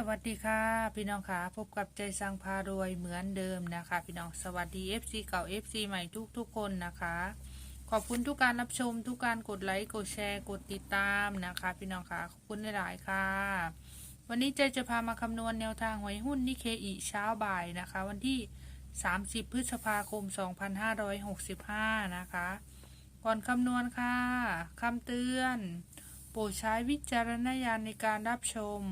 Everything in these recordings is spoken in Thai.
สวัสดีค่ะ พี่น้องค่ะพบกับใจสังพารวยเหมือนเดิมนะคะ พี่น้องสวัสดี FC เก่า FC ใหม่ทุกทุกคนนะคะ ขอบคุณทุกการรับชมทุกการกดไลค์กดแชร์กดติดตามนะคะ พี่น้องค่ะขอบคุณหลายๆค่ะ วันนี้ใจจะพามาคำนวณแนวทางหวยหุ้นนิเคอีเช้าบ่ายนะคะ วันที่ 30 พฤษภาคม 2565 นะคะ ก่อนคำนวณค่ะคำเตือน โปรดใช้วิจารณญาณในการรับชม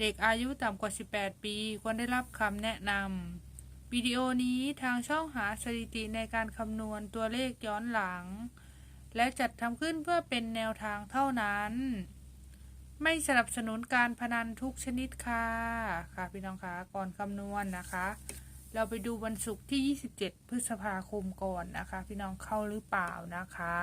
เด็กอายุต่ำกว่า 18 ปี ควรได้รับคำแนะนำวิดีโอนี้ทางช่องหาสถิติในการคำนวณตัวเลขย้อนหลัง และจัดทำขึ้นเพื่อเป็นแนวทางเท่านั้น ไม่สนับสนุนการพนันทุกชนิดค่ะ ค่ะพี่น้องคะก่อนคำนวณนะคะ เราไปดูวันศุกร์ที่ 27 พฤษภาคมก่อนนะคะ พี่น้องเข้าหรือเปล่านะคะ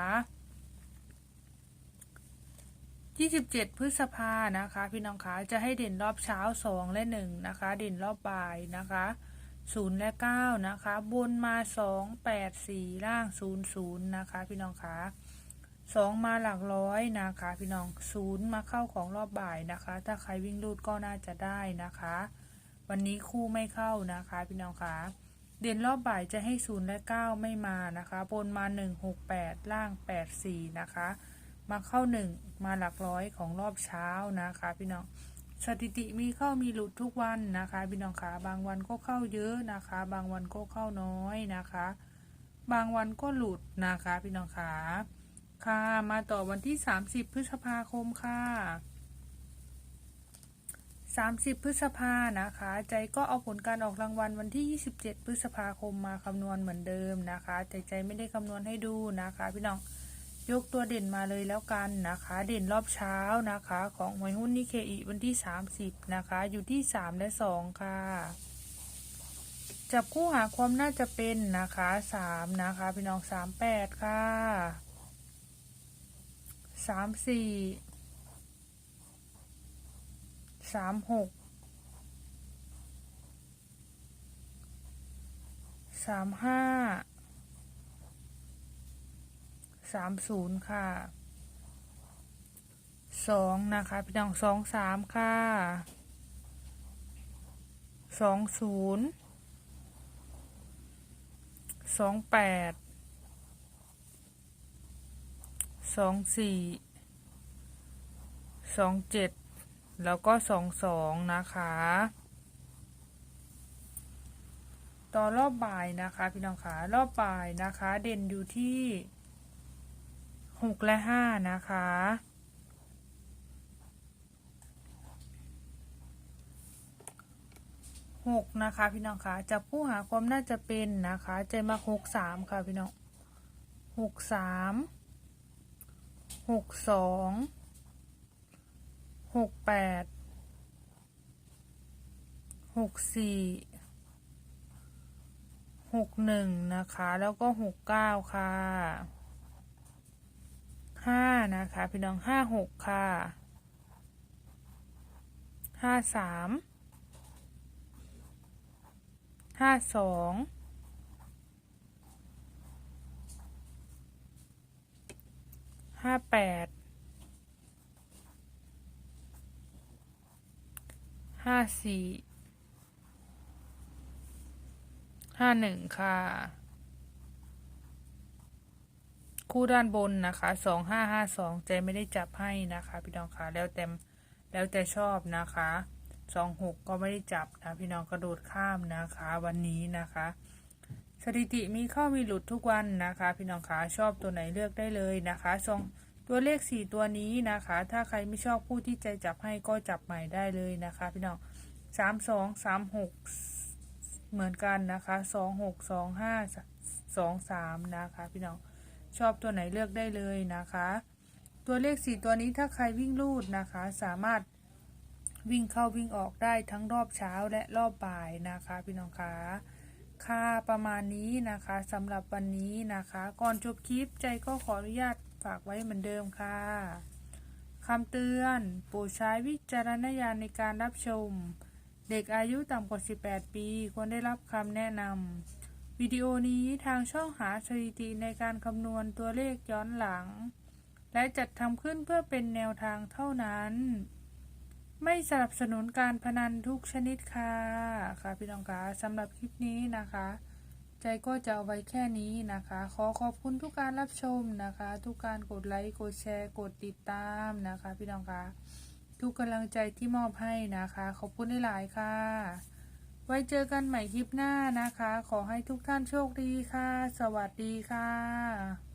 27 พฤษภานะคะ พี่น้องคะจะให้เด่นรอบเช้า 2 และ 1 นะคะ เด่นรอบบ่ายนะคะ 0 และ 9 นะคะ บนมา 2 8 4 ล่าง 0 0 นะคะ พี่น้องคะ2 มาหลักร้อยนะคะ พี่น้อง 0 มาเข้าของรอบบ่ายนะคะ ถ้าใครวิ่งรูดก็น่าจะได้นะคะ วันนี้คู่ไม่เข้านะคะ พี่น้องคะเด่นรอบบ่ายจะให้ 0 และ 9 ไม่มานะคะ บนมา 1 6 8 ล่าง 8 4 นะคะ มาเข้าหนึ่งมาหลักร้อยของรอบเช้านะคะ พี่น้องสถิติมีเข้ามีหลุดทุกวันนะคะ พี่น้องคะบางวันก็เข้าเยอะนะคะ บางวันก็เข้าน้อยนะคะ บางวันก็หลุดนะคะ พี่น้องคะค่ะมาต่อวันที่ 30 พฤษภาคมค่ะ 30 พฤษภานะคะ ใจก็เอาผลการออกรางวัลวันที่ 27 พฤษภาคมมาคำนวณเหมือนเดิมนะคะแต่ใจไม่ได้คำนวณให้ดูนะคะ พี่น้อง ยกตัวเด่นมาเลยแล้วกันนะคะ เด่นรอบเช้านะคะ ของหวยหุ้นนิเคอีวันที่ 30 นะคะ อยู่ที่ 3 และ 2 ค่ะ จับคู่หาความน่าจะเป็นนะคะ 3 นะคะ พี่น้อง 38 ค่ะ 34 36 35 สามศูนย์ค่ะสองนะคะพี่น้องสองสามค่ะสองศูนย์สองแปดสองสี่สองเจ็ดแล้วก็สองสองนะคะ ต่อรอบบ่ายนะคะพี่น้องคะรอบบ่ายนะคะ เด่นอยู่ที่ หกและห้านะคะ หกนะคะพี่น้องคะจับผู้หาความน่าจะเป็นนะคะ ใจมาหกสามค่ะพี่น้องหกสามหกสองหกแปดหกสี่หกหนึ่งนะคะ แล้วก็หกเก้าค่ะ ห้านะคะ พี่น้องห้าหกค่ะห้าสามห้าสองห้าแปดห้าสี่ห้าหนึ่งค่ะ คู่ด้านบนนะคะสองห้าห้าสองใจไม่ได้จับให้นะคะพี่น้องคะแล้วแต่แล้วแต่ชอบนะคะสองหกก็ไม่ได้จับนะพี่น้องกระโดดข้ามนะคะ วันนี้นะคะ สถิติมีเข้ามีหลุดทุกวันนะคะ พี่น้องคะชอบตัวไหนเลือกได้เลยนะคะสองตัวเลขสี่ตัวนี้นะคะ ถ้าใครไม่ชอบผู้ที่ใจจับให้ก็จับใหม่ได้เลยนะคะ พี่น้องสามสองสามหกเหมือนกันนะคะสองหกสองห้าสองสามนะคะ พี่น้อง ชอบตัวไหนเลือกได้เลยนะคะ ตัวเลขสี่ตัวนี้ถ้าใครวิ่งลูดนะคะ สามารถวิ่งเข้าวิ่งออกได้ทั้งรอบเช้าและรอบบ่ายนะคะพี่น้องคะค่าประมาณนี้นะคะสำหรับวันนี้นะคะ ก่อนจบคลิปใจก็ขออนุญาตฝากไว้เหมือนเดิมค่ะคำเตือนโปรดใช้วิจารณญาณในการรับชม เด็กอายุต่ำกว่า 18 ปี ควรได้รับคำแนะนำ วิดีโอนี้ทางช่องหาสถิติในการคำนวณตัวเลขย้อนหลัง และจัดทำขึ้นเพื่อเป็นแนวทางเท่านั้น ไม่สนับสนุนการพนันทุกชนิดค่ะ ค่ะพี่น้องคะสำหรับคลิปนี้นะคะ ใจก็จะเอาไว้แค่นี้นะคะ ขอขอบคุณทุกการรับชมนะคะ ทุกการกดไลค์ กดแชร์ กดติดตามนะคะ พี่น้องคะทุกกำลังใจที่มอบให้นะคะ ขอบคุณหลายๆค่ะ ไว้เจอกันใหม่คลิปหน้านะคะ ขอให้ทุกท่านโชคดีค่ะ สวัสดีค่ะ